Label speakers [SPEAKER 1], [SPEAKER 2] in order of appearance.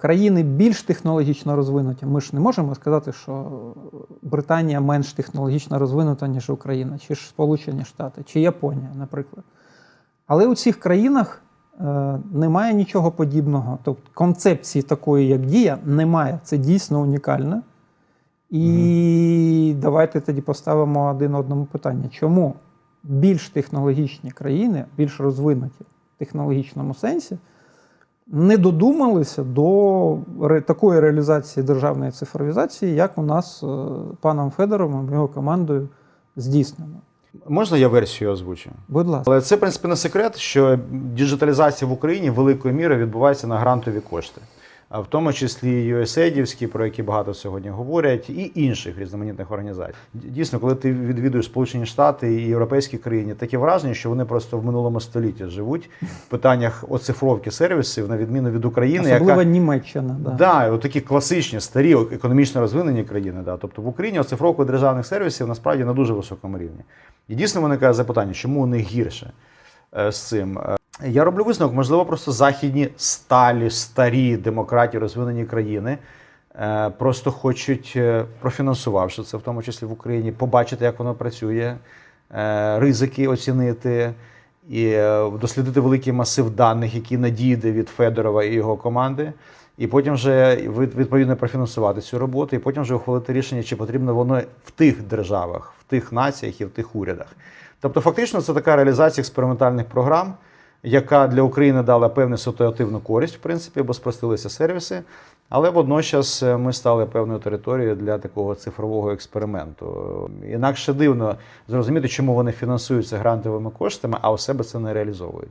[SPEAKER 1] Країни більш технологічно розвинуті. Ми ж не можемо сказати, що Британія менш технологічно розвинута, ніж Україна, чи ж Сполучені Штати, чи Японія, наприклад. Але у цих країнах е, немає нічого подібного. Тобто концепції такої, як дія, немає. Це дійсно унікальне. І давайте тоді поставимо один одному питання: чому більш технологічні країни, більш розвинуті в технологічному сенсі, не додумалися до такої реалізації державної цифровізації, як у нас е, паном Федоровим і його командою здійснено?
[SPEAKER 2] Можна я версію озвучу?
[SPEAKER 1] Будь ласка.
[SPEAKER 2] Але це, в принципі, не секрет, що діджиталізація в Україні великою мірою відбувається на грантові кошти. А в тому числі USAID-івські, про які багато сьогодні говорять, і інших різноманітних організацій. Дійсно, коли ти відвідуєш Сполучені Штати і європейські країни, таке враження, що вони просто в минулому столітті живуть в питаннях оцифровки сервісів, на відміну від України,
[SPEAKER 1] Особливо
[SPEAKER 2] яка
[SPEAKER 1] Німеччина. Да.
[SPEAKER 2] Да, от такі класичні, старі, економічно розвинені країни. Да. Тобто в Україні оцифровка державних сервісів насправді на дуже високому рівні. І дійсно виникає запитання, чому у них гірше е, з цим. Я роблю висновок, можливо, просто західні сталі, старі демократії, розвинені країни е, просто хочуть, е, профінансувавши це, в тому числі в Україні, побачити, як воно працює, е, ризики оцінити і дослідити великий масив даних, які надійде від Федорова і його команди. І потім вже відповідно профінансувати цю роботу, і потім вже ухвалити рішення, чи потрібно воно в тих державах, в тих націях і в тих урядах. Тобто, фактично, це така реалізація експериментальних програм, яка для України дала певну ситуативну користь, в принципі, бо спростилися сервіси. Але водночас е, ми стали певною територією для такого цифрового експерименту. Інакше дивно зрозуміти, чому вони фінансуються грантовими коштами, а у себе це не реалізовують.